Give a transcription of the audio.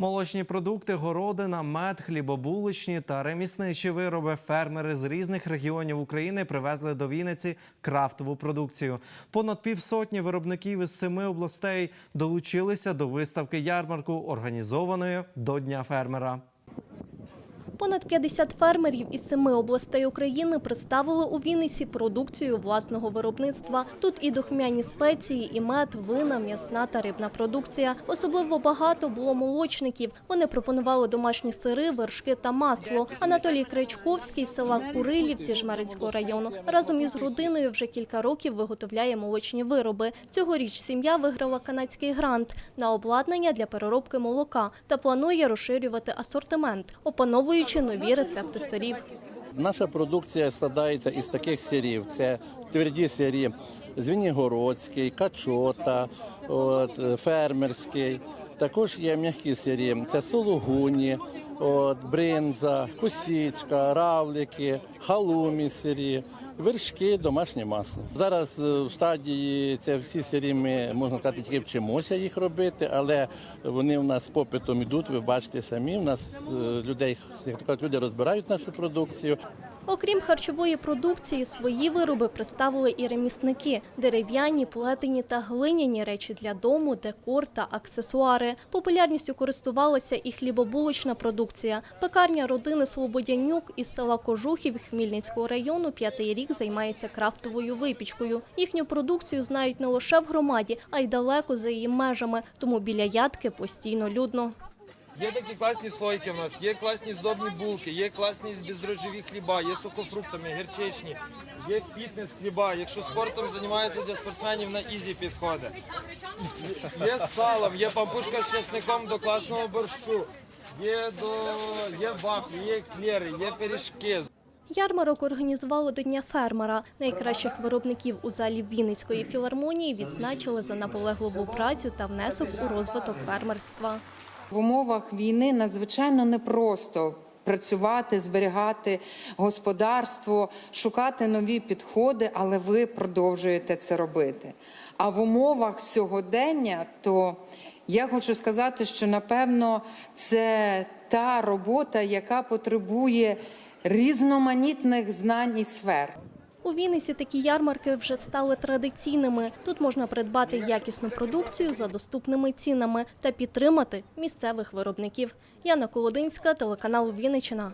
Молочні продукти, городина, мед, хлібобуличні та ремісничі вироби. Фермери з різних регіонів України привезли до Вінниці крафтову продукцію. Понад півсотні виробників із семи областей долучилися до виставки ярмарку, організованої до Дня фермера. Понад 50 фермерів із семи областей України представили у Вінниці продукцію власного виробництва. Тут і духмяні спеції, і мед, вина, м'ясна та рибна продукція. Особливо багато було молочників. Вони пропонували домашні сири, вершки та масло. Анатолій Кречковський з села Курилівці Жмеринського району разом із родиною вже кілька років виготовляє молочні вироби. Цьогоріч сім'я виграла канадський грант на обладнання для переробки молока та планує розширювати асортимент, опановуючи нові рецепти сирів. Наша продукція складається із таких сирів. Це тверді сирі звінігородський, качота, от, фермерський. Також є м'які сирі. Це сулугуні, от, бринза, косічка, равлики, халумі сирі, вершки, домашнє масло. Зараз е, в стадії це всі сирі ми можна сказати, тільки вчимося їх робити, але вони в нас попитом йдуть. Ви бачите самі. У нас е, людей як кажуть, люди розбирають нашу продукцію. Окрім харчової продукції, свої вироби представили і ремісники – дерев'яні, плетені та глиняні речі для дому, декор та аксесуари. Популярністю користувалася і хлібобулочна продукція. Пекарня родини Слободянюк із села Кожухів Хмільницького району п'ятий рік займається крафтовою випічкою. Їхню продукцію знають не лише в громаді, а й далеко за її межами, тому біля ядки постійно людно. Є такі класні слойки в нас, є класні здобні булки, є класні бездрожжеві хліба, є сухофруктами, гірчичні, є фітнес хліба. Якщо спортом займаються для спортсменів на ізі підходить. Є салом, є пампушка з чесником до класного борщу, є, до, є вафлі, є клєри, є пиріжки. Ярмарок організувало до Дня фермера. Найкращих виробників у залі Вінницької філармонії відзначили за наполегливу працю та внесок у розвиток фермерства. В умовах війни надзвичайно непросто працювати, зберігати господарство, шукати нові підходи, але ви продовжуєте це робити. А в умовах сьогодення, то я хочу сказати, що напевно це та робота, яка потребує різноманітних знань і сфер. У Вінниці такі ярмарки вже стали традиційними. Тут можна придбати якісну продукцію за доступними цінами та підтримати місцевих виробників. Яна Колодинська, телеканал Вінниччина.